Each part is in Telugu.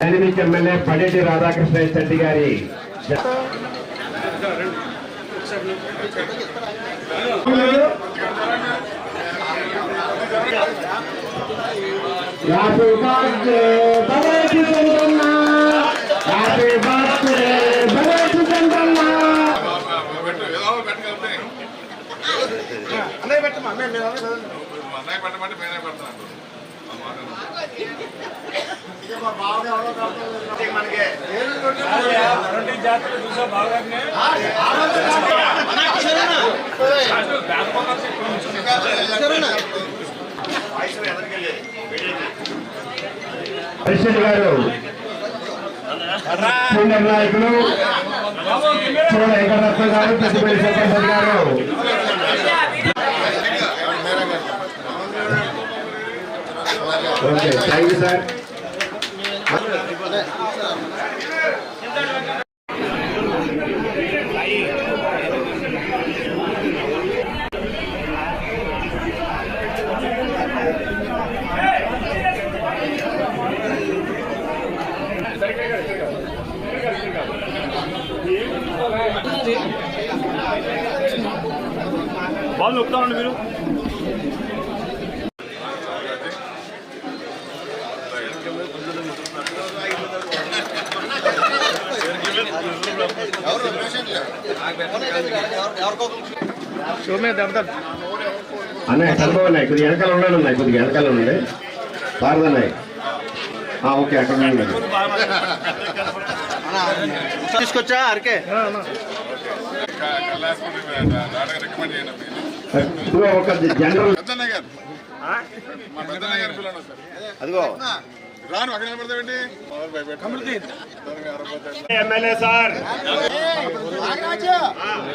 డైనమిక్ ఎమ్మెల్యే పడేటి రాధాకృష్ణ రెడ్డి గారి యాభై అన్నయ్య పెట్టమా? మేము మేము అన్నయ్య పెట్టమంటే మేమే పెడతాను ప్రెసిడెంట్ గారు సీనియర్ నాయకులు చూడ వెంకటరత్న గారు పెద్దపల్లి సర్పంచ్ గారు. ఓకే థ్యాంక్ యూ సార్ బాల్ మీరు. అన్నయ్య చంద్రబాబు నాయక్ కొద్దిగా వెనకాల ఉన్నాడు అన్నయ్య కొద్దిగా వెనకాల ఉండండి. భారత నాయక్ ఓకే అక్కడ ఉండండి తీసుకొచ్చా అరకే? ఒక జనరల్ అదిగో. రాను అక్కడ నిలబడతావేంటి? ఎమ్మెల్యే సార్ సార్ ఏంటి సార్ సెంటర్లో మంది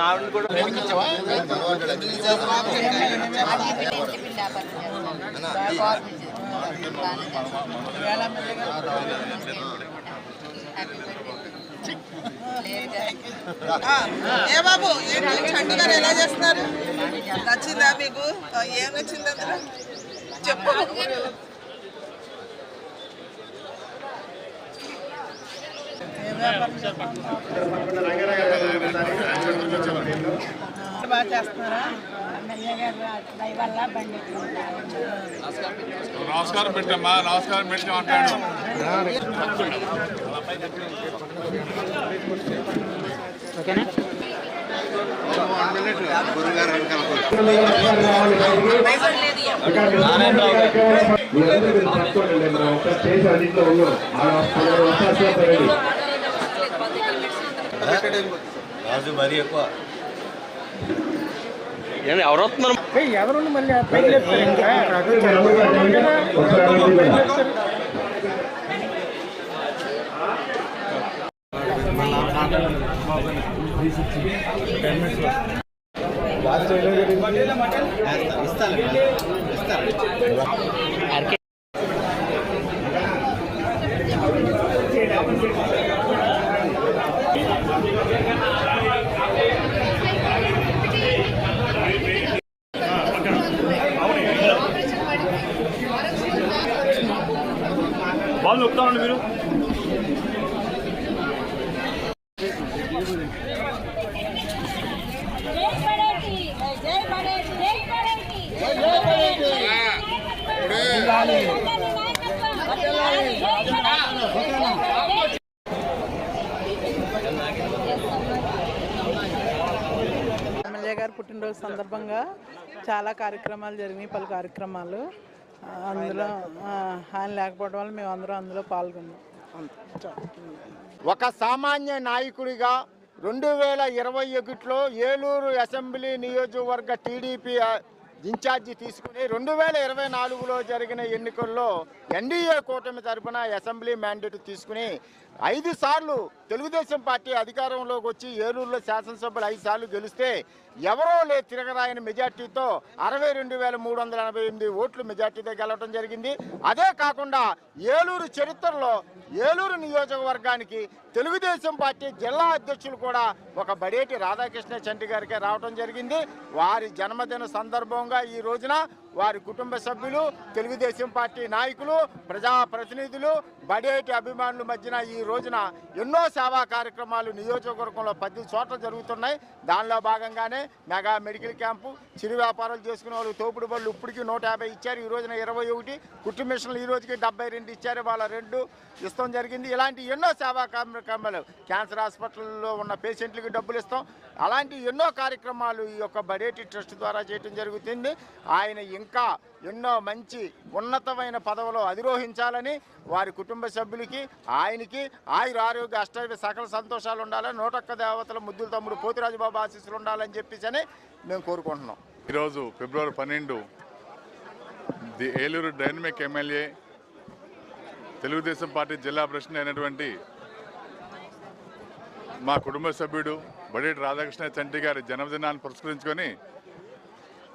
ఆవిడ కూడా ఏ బాబు ఏంటి చండు గారు ఎలా చేస్తున్నారు నచ్చిందా మీకు? ఏం నచ్చింది అందులో? చెప్పు. బాగా చేస్తున్నారా నమస్కారం పెట్టమ్మా నమస్కారం పెట్టామంటాడు చేసి అన్నింటిలో ఉన్నాం ఆడ పదహారు వస్తారు రాజు మరీ ఎక్కువ. ఎవరు వస్తున్నారు? ఎవరు మళ్ళీ పైకి లేపుతారు ఇంకా ఒకసారి అడుగుతున్నా. బాల్ నొక్కుతామండి మీరు జై పడేటి జై పడేటి జై పడేటి జై పడేటి ఎమ్మెల్యే గారు పుట్టినరోజు సందర్భంగా చాలా కార్యక్రమాలు జరిగినాయి పలు కార్యక్రమాలు. అందులో ఆయన లేకపోవడం వల్ల మేము అందరం అందులో పాల్గొన్నాం. ఒక సామాన్య నాయకుడిగా రెండు వేల ఇరవై ఒకటిలో ఏలూరు అసెంబ్లీ నియోజకవర్గ టీడీపీ ఇన్ఛార్జి తీసుకుని రెండు వేల ఇరవై నాలుగులో జరిగిన ఎన్నికల్లో ఎన్డీఏ కూటమి తరపున అసెంబ్లీ మ్యాండేట్ తీసుకుని ఐదు సార్లు తెలుగుదేశం పార్టీ అధికారంలోకి వచ్చి ఏలూరులో శాసనసభ్యులు ఐదు సార్లు గెలిస్తే ఎవరో లే తిరగరాయని మెజార్టీతో అరవై రెండు వేల మూడు వందల ఎనభై ఎనిమిది ఓట్లు మెజార్టీతో గెలవడం జరిగింది. అదే కాకుండా ఏలూరు చరిత్రలో ఏలూరు నియోజకవర్గానికి తెలుగుదేశం పార్టీ జిల్లా అధ్యక్షులు కూడా ఒక బడేటి రాధాకృష్ణ చంటి గారికి రావడం జరిగింది. వారి జన్మదిన సందర్భంగా ఈ రోజున వారి కుటుంబ సభ్యులు తెలుగుదేశం పార్టీ నాయకులు ప్రజాప్రతినిధులు బడేటి అభిమానుల మధ్యన ఈ రోజున ఎన్నో సేవా కార్యక్రమాలు నియోజకవర్గంలో పది చోట్ల జరుగుతున్నాయి. దానిలో భాగంగానే మెగా మెడికల్ క్యాంపు చిరు వ్యాపారాలు చేసుకునే వాళ్ళు తోపుడు బళ్ళు ఇప్పటికీ నూట యాభై ఇచ్చారు. ఈ రోజున ఇరవై ఒకటి కుటుంబ మిషన్లు ఈ రోజుకి డెబ్బై రెండు ఇచ్చారు. వాళ్ళ రెండు ఇస్తాం జరిగింది. ఇలాంటి ఎన్నో సేవా కార్యక్రమాలు క్యాన్సర్ హాస్పిటల్లో ఉన్న పేషెంట్లకి డబ్బులు ఇస్తాం. అలాంటి ఎన్నో కార్యక్రమాలు ఈ యొక్క బడేటి ట్రస్ట్ ద్వారా చేయడం జరుగుతుంది. ఆయన ఇంకా ఎన్నో మంచి ఉన్నతమైన పదవులు అధిరోహించాలని వారి కుటుంబ సభ్యులకి ఆయనకి ఆయుర ఆరోగ్య అష్టైవ సకల సంతోషాలు ఉండాలని నూటొక్క దేవతల ముద్దుల తమ్ముడు పోతిరాజుబాబు ఆశీస్సులు ఉండాలని చెప్పేసి అని మేము కోరుకుంటున్నాం. ఈరోజు ఫిబ్రవరి పన్నెండు the Eluru dynamic MLA Telugu Desam party జిల్లా ప్రెసిడెంట్ అయినటువంటి మా కుటుంబ సభ్యుడు బడేటి రాధాకృష్ణ చంటి గారి జన్మదినాన్ని పురస్కరించుకొని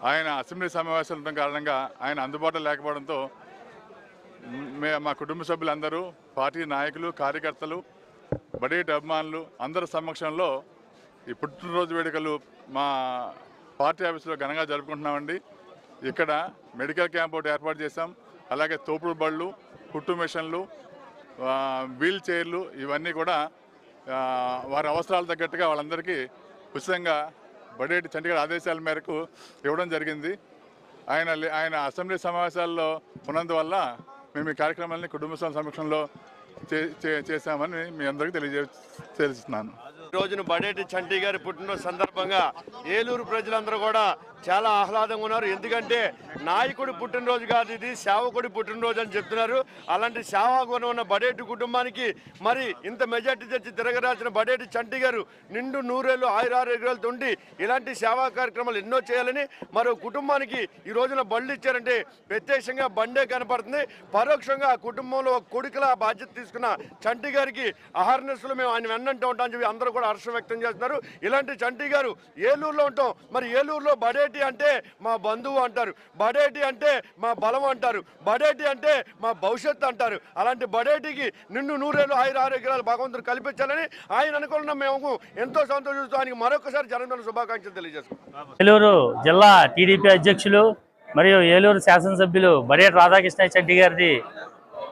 ఆయన అసెంబ్లీ సమావేశాలు ఉండడం కారణంగా ఆయన అందుబాటులో లేకపోవడంతో మే మా కుటుంబ సభ్యులందరూ పార్టీ నాయకులు కార్యకర్తలు బడేటి అభిమానులు అందరి సమక్షంలో ఈ పుట్టినరోజు వేడుకలు మా పార్టీ ఆఫీసులో ఘనంగా జరుపుకుంటున్నామండి. ఇక్కడ మెడికల్ క్యాంప్ ఒకటి ఏర్పాటు చేశాం. అలాగే తోపుడు బళ్ళు కుట్టు మిషన్లు వీల్ చైర్లు ఇవన్నీ కూడా వారి అవసరాలు తగ్గట్టుగా వాళ్ళందరికీ ఉచితంగా బడేటి చండీగఢ్ ఆదేశాల మేరకు ఇవ్వడం జరిగింది. ఆయన లే- ఆయన అసెంబ్లీ సమావేశాల్లో ఉన్నందువల్ల మేము ఈ కార్యక్రమాన్ని కుటుంబ సమక్షంలో చే- చే- చేశామని మీ అందరికీ తెలియజే తెలుస్తున్నాను రోజున బడేటి చండీగారి గారి పుట్టినరోజు సందర్భంగా ఏలూరు ప్రజలందరూ కూడా చాలా ఆహ్లాదంగా ఉన్నారు. ఎందుకంటే నాయకుడి పుట్టినరోజు కాదు ఇది సేవకుడి పుట్టినరోజు అని చెప్తున్నారు. అలాంటి సేవాగుణం ఉన్న బడేటి కుటుంబానికి మరి ఇంత మెజార్టీ తెచ్చి తిరగరాల్సిన బడేటి చంటి గారు నిండు నూరేళ్ళు ఆయురారోగ్యాలతో ఉండి ఇలాంటి సేవా కార్యక్రమాలు ఎన్నో చేయాలని మరో కుటుంబానికి ఈ రోజున బళ్ళు ఇచ్చారంటే ప్రత్యక్షంగా బండే కనపడుతుంది. పరోక్షంగా ఆ కుటుంబంలో కొడుకుల బాధ్యత తీసుకున్న చంటి గారికి అహర్నెస్లు మేము ఆయన వెన్నంటూ ఉంటామని చెప్పి అందరూ కూడా హర్షం వ్యక్తం చేస్తున్నారు. ఇలాంటి చంటి గారు ఏలూరులో ఉంటాం. మరి ఏలూరులో బడేటి అంటే మా బంధువు అంటారు. బడేటి అంటే మా బలం అంటారు. బడేటి అంటే మా భవిష్యత్తు అంటారు. అలాంటి బడేటికి నిన్ను నూరేళ్ళు ఆయుర ఆరోగ్యాలు భగవంతుడు కల్పించాలని ఆయన అనుకున్న మేము ఎంతో సంతోషిస్తూ ఆయనకి మరొకసారి జన్మదిన శుభాకాంక్షలు తెలియజేసుకుంటాం ఏలూరు జిల్లా టీడీపీ అధ్యక్షులు మరియు ఏలూరు శాసనసభ్యులు బడేటి రాధాకృష్ణ చెడ్డి గారిది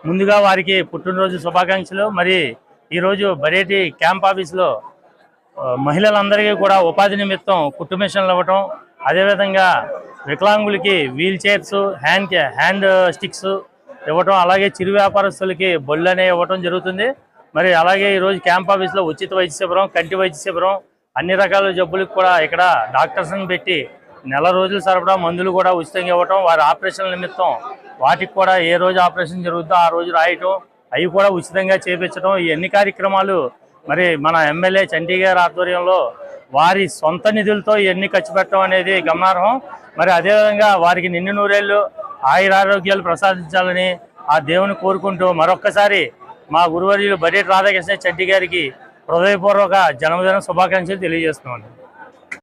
ముందుగా వారికి పుట్టినరోజు శుభాకాంక్షలు. మరి ఈరోజు బరేటి క్యాంప్ ఆఫీస్లో మహిళలందరికీ కూడా ఉపాధి నిమిత్తం కుట్టు మిషన్లు ఇవ్వటం అదేవిధంగా వికలాంగులకి wheel chairs hand hand sticks ఇవ్వటం అలాగే చిరు వ్యాపారస్తులకి బొళ్ళు అనేవి ఇవ్వటం జరుగుతుంది. మరి అలాగే ఈరోజు క్యాంప్ ఆఫీస్లో ఉచిత వైద్య శిబిరం కంటి వైద్య శిబిరం అన్ని రకాల జబ్బులకు కూడా ఇక్కడ డాక్టర్స్ని పెట్టి నెల రోజులు సరఫరా మందులు కూడా ఉచితంగా ఇవ్వటం వారి ఆపరేషన్ నిమిత్తం వాటికి కూడా ఏ రోజు ఆపరేషన్ జరుగుతుందో ఆ రోజు రాయటం అవి కూడా ఉచితంగా చేపించడం ఈ అన్ని కార్యక్రమాలు మరి మన ఎమ్మెల్యే చంటి గారి ఆధ్వర్యంలో వారి సొంత నిధులతో ఇవన్నీ ఖర్చు పెట్టడం అనేది గమనార్హం. మరి అదేవిధంగా వారికి నిన్ను నూరేళ్ళు ఆయురారోగ్యాలు ప్రసాదించాలని ఆ దేవుని కోరుకుంటూ మరొక్కసారి మా గురువర్యులు బడేటి రాధాకృష్ణ చెడ్డి గారికి హృదయపూర్వక జన్మదిన శుభాకాంక్షలు తెలియజేస్తున్నాను